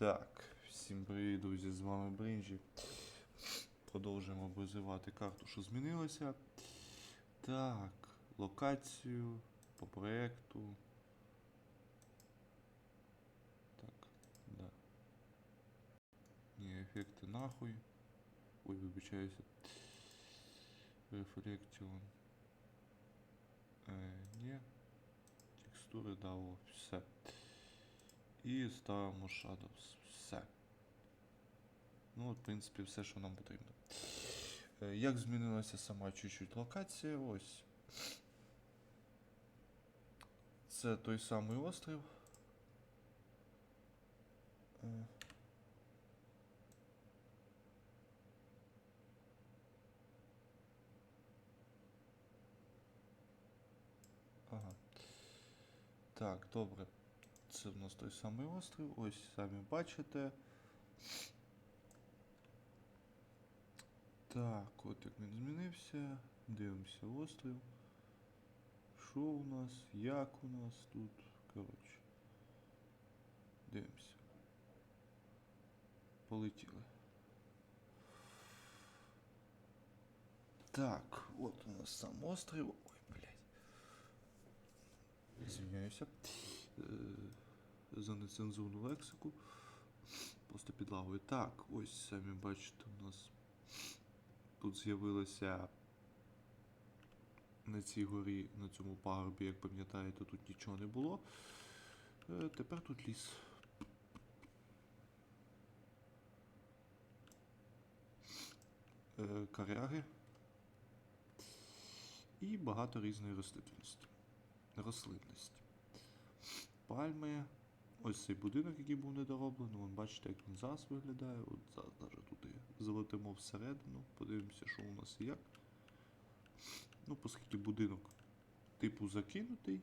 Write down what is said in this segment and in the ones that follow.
Так, всім привіт, друзі, з вами Бринджі. Продовжуємо обозивати карту, що змінилося. Так, локацію по проекту. Так, да. Ні, ефекти нахуй. Ой, вибачаюся. Рефлектіон. Е, ні. Текстури дало. Все. І ставимо Shadows. Все. Ну, от, в принципі, все, що нам потрібно. Е, Як змінилася сама чуть-чуть локація? Ось. Це той самий острів. Е. Ага. Так, добре. Це в нас той самий острів. Ось самі бачите. Так, от як він змінився. Дивимося острів. Що у нас? Як у нас тут? Коротше. Дивимося. Полетіли. Так, от у нас сам острів. Ой, блядь. Звиняюся. За нецензурну лексику. Просто підлагою. Так, ось самі бачите, у нас тут з'явилося на цій горі, на цьому пагорбі, як пам'ятаєте, тут нічого не було. Е, тепер тут ліс. Е, коряги. І багато різної рослинності. Рослинності. Пальми. Ось цей будинок, який був недороблений. Вон бачите, як він зараз виглядає. От зараз навіть туди залетимо всередину. Подивимося, що у нас і як. Ну, оскільки будинок типу закинутий.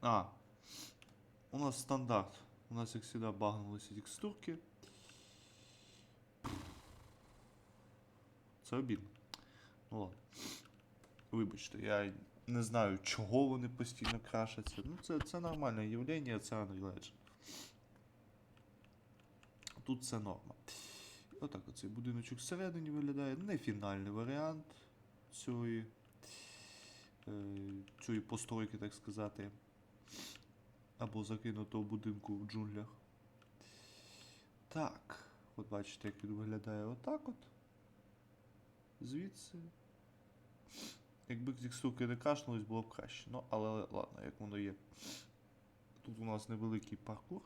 А. У нас стандарт. У нас, як завжди, багнулися текстурки. Це обідно. Ну ладно. Вибачте, я не знаю, чого вони постійно крашаться. Ну, це, це нормальне явлення, це Unreal Тут це норма. Отак оцей будиночок всередині виглядає. Не фінальний варіант цієї, е, цієї постройки, так сказати. Або закинутого будинку в джунглях. Так, от бачите, як він виглядає отак от. Звідси. Якби текстурки не кашнулись, було б краще. Ну, але ладно, як воно є. Тут у нас невеликий паркур.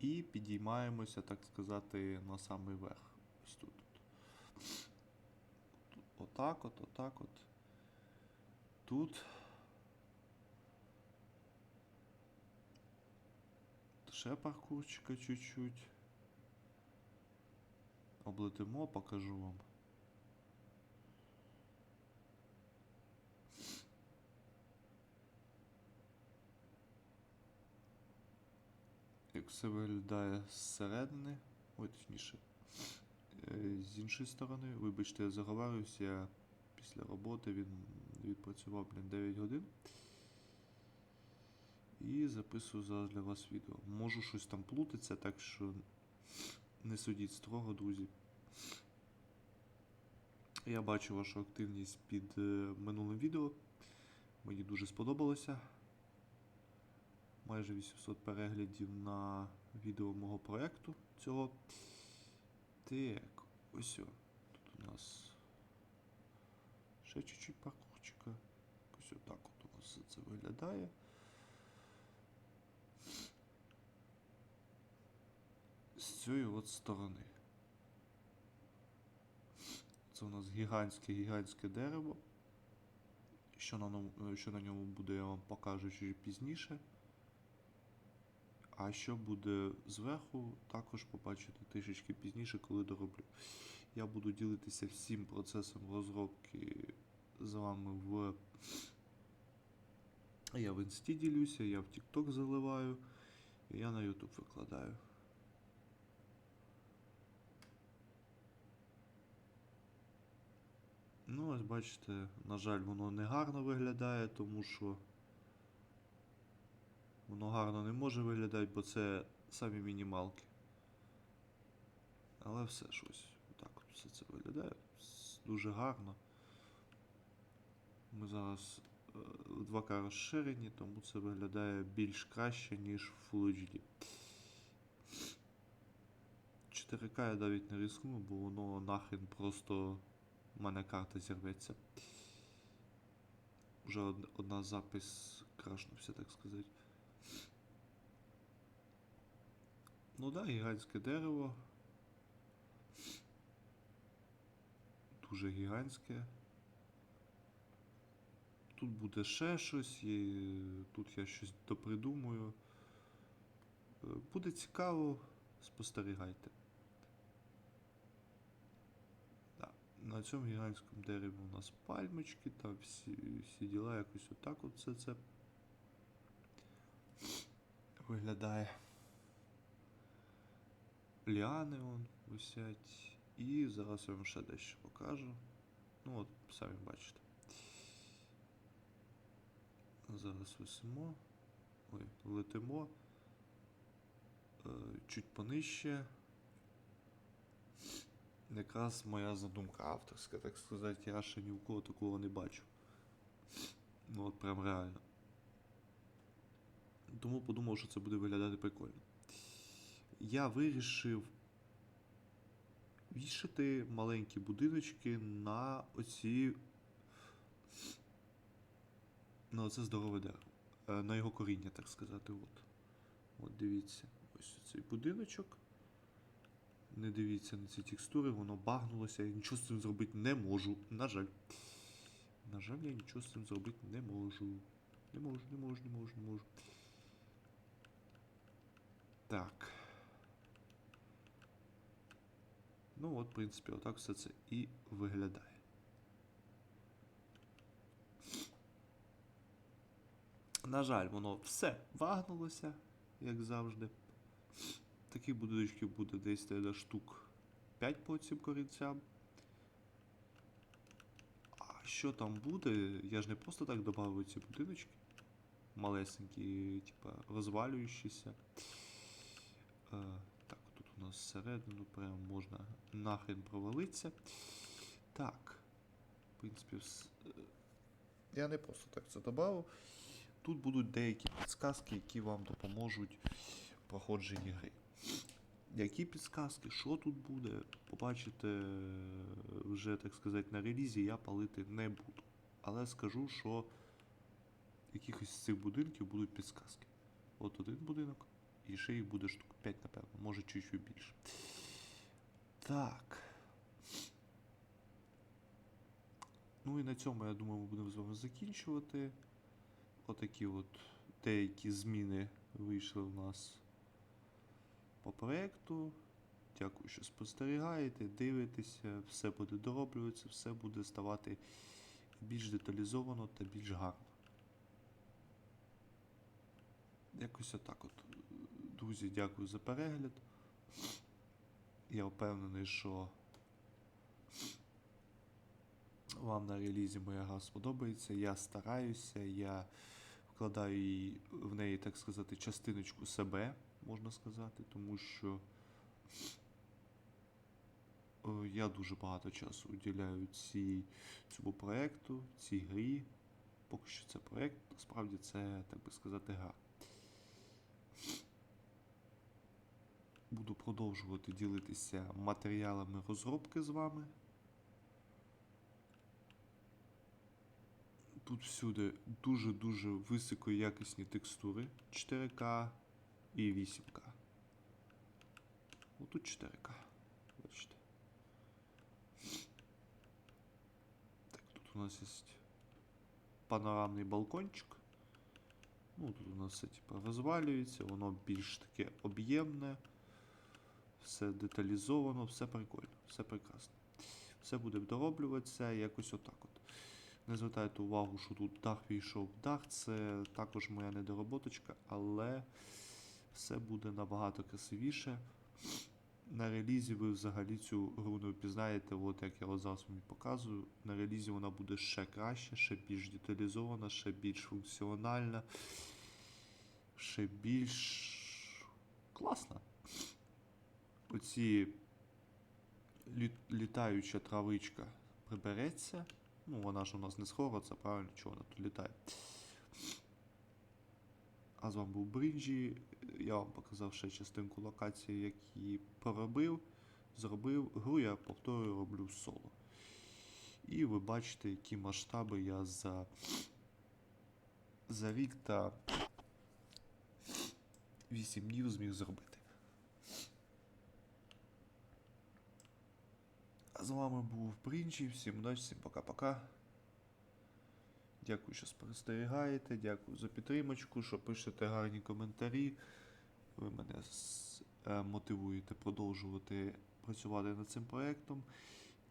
І підіймаємося, так сказати, на самий верх. Ось тут. Отак от, отак от. Тут. Ще паркурчика чуть-чуть. Облетимо, покажу вам. Все виглядає зсередини, ой, точніше, е, з іншої сторони. Вибачте, я заговарююся, я після роботи він відпрацював блін, 9 годин. І записую зараз для вас відео. Можу щось там плутатися, так що не судіть строго, друзі. Я бачу вашу активність під е, минулим відео. Мені дуже сподобалося. Майже 800 переглядів на відео мого проєкту цього. Так, ось. о. Тут у нас ще чуть-чуть паркурчика. Ось отак от у нас все це виглядає. З цієї от сторони. Це у нас гігантське гігантське дерево. Що на, що на ньому буде, я вам покажу чуть пізніше. А що буде зверху, також побачите трішечки пізніше, коли дороблю. Я буду ділитися всім процесом розробки з вами в. Я в інсті ділюся, я в TikTok заливаю, і я на YouTube викладаю. Ну, ось бачите, на жаль, воно не гарно виглядає, тому що Воно гарно не може виглядати, бо це самі мінімалки. Але все ж ось так от все це виглядає. Дуже гарно. Ми зараз е, в 2К розширені, тому це виглядає більш краще, ніж в Full HD. 4К я навіть не рискну, бо воно нахрен просто в мене карта зірветься. Вже одна запис крашнувся, так сказати. Ну да, гігантське дерево. Дуже гігантське. Тут буде ще щось, і тут я щось допридумую. Е, Буде цікаво, спостерігайте. Да. На цьому гігантському дереві у нас пальмочки, там всі, всі діла якось отак от все це виглядає. Ліани вон висять. І зараз я вам ще дещо покажу. Ну от, самі бачите. Зараз висимо. Ой, летимо. Е, чуть понижче. Якраз моя задумка авторська, так сказати, я ще ні в кого такого не бачу. Ну от прям реально. Тому подумав, що це буде виглядати прикольно. Я вирішив вішати маленькі будиночки на оці. На оце здорове дерево. Е, На його коріння, так сказати. От. От дивіться. Ось цей будиночок. Не дивіться на ці текстури, воно багнулося. Я нічого з цим зробити не можу. На жаль. На жаль, я нічого з цим зробити не можу. Не можу, не можу, не можу, не можу. Так. Ну от, в принципі, отак все це і виглядає. На жаль, воно все вагнулося, як завжди. Таких будиночків буде десь де штук 5 по цим корінцям. А що там буде? Я ж не просто так додав ці будиночки. Малесенькі, типа розвалюючіся. Е, так, тут у нас всередину прямо можна нахрен провалитися. Так. В принципі, вс- е, я не просто так це додав. Тут будуть деякі підсказки, які вам допоможуть в проходженні гри. Які підсказки, що тут буде, побачите е, вже, так сказати, на релізі я палити не буду. Але скажу, що якихось з цих будинків будуть підсказки. От один будинок, і ще їх буде штук 5, напевно, може чуть-чуть більше. Так. Ну і на цьому, я думаю, ми будемо з вами закінчувати. Отакі от деякі зміни вийшли у нас по проєкту. Дякую, що спостерігаєте, дивитеся, все буде дороблюватися, все буде ставати більш деталізовано та більш гарно. Якось отак от. Друзі, дякую за перегляд. Я впевнений, що вам на релізі моя гра сподобається. Я стараюся, я вкладаю в неї, так сказати, частиночку себе, можна сказати, тому що е, я дуже багато часу уділяю цій, цьому проєкту, цій грі. Поки що це проєкт, насправді це, так би сказати, гра. Буду продовжувати ділитися матеріалами розробки з вами. Тут всюди дуже-дуже високоякісні текстури 4К і 8К. Отут 4К. Бачите. Так, тут у нас є панорамний балкончик. Ну, тут у нас все типу, розвалюється, воно більш таке об'ємне, все деталізовано, все прикольно, все прекрасно. Все буде дороблюватися якось отак от. Не звертайте увагу, що тут дах війшов в дах, це також моя недороботочка, але все буде набагато красивіше. На релізі ви взагалі цю гру не впізнаєте, от як я от зараз вам показую. На релізі вона буде ще краще, ще більш деталізована, ще більш функціональна, ще більш класна. Оці лі- літаюча травичка прибереться. Ну, вона ж у нас не це правильно, чого вона тут літає. А з вами був Бринджі. Я вам показав ще частинку локації, які поробив, зробив. Гру я повторюю роблю соло. І ви бачите, які масштаби я за, за рік та 8 днів зміг зробити. З вами був Бринджі. Всім удачі, всім пока-пока. Дякую, що спостерігаєте, дякую за підтримочку, що пишете гарні коментарі. Ви мене е, мотивуєте продовжувати працювати над цим проєктом.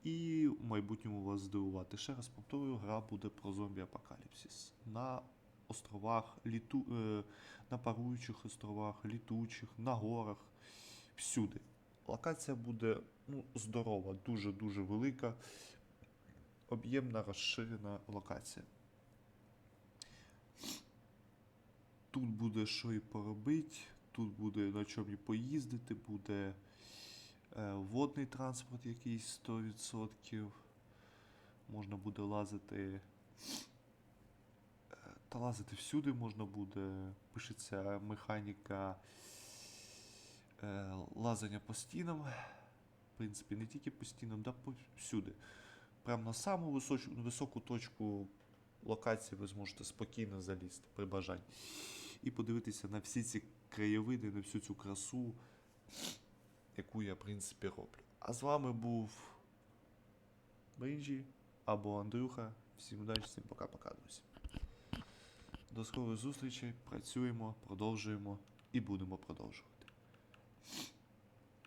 І в майбутньому вас здивувати. Ще раз повторюю, гра буде про зомбі апокаліпсис. На островах, літу, е, на паруючих островах, літучих, на горах, всюди. Локація буде ну, здорова, дуже-дуже велика, об'ємна, розширена локація. Тут буде що і поробити, тут буде на чому і поїздити, буде е, водний транспорт якийсь 100%. Можна буде лазити. е, Та лазити всюди можна буде. Пишеться механіка лазання по стінам. В принципі, не тільки по стінам, да по всюди. Прямо на саму високу, високу точку локації ви зможете спокійно залізти при бажанні. І подивитися на всі ці краєвиди, на всю цю красу, яку я, в принципі, роблю. А з вами був Бринджі або Андрюха. Всім удачі, всім пока-пока, друзі. До скорої зустрічі. Працюємо, продовжуємо і будемо продовжувати.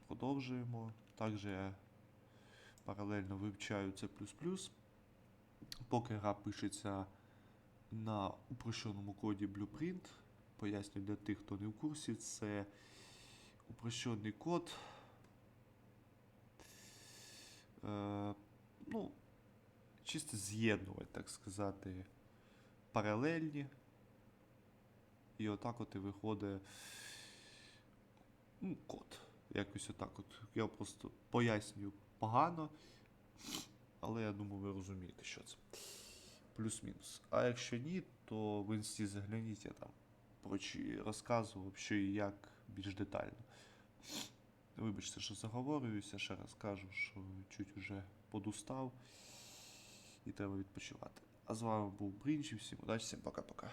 Продовжуємо. Також я паралельно вивчаю C++. Поки гра пишеться на упрощеному коді Blueprint. Поясню для тих, хто не в курсі, це упрощений код. Е, ну, чисто з'єднувати, так сказати, паралельні. І отак от і виходить ну, код. Якось отак от. Я просто пояснюю погано, але я думаю, ви розумієте, що це. Плюс-мінус. А якщо ні, то в інсті загляніть, я там розказував, що і як більш детально. Вибачте, що заговорююся, ще раз кажу, що чуть уже подустав і треба відпочивати. А з вами був Брінчі, всім удачі, всім пока-пока.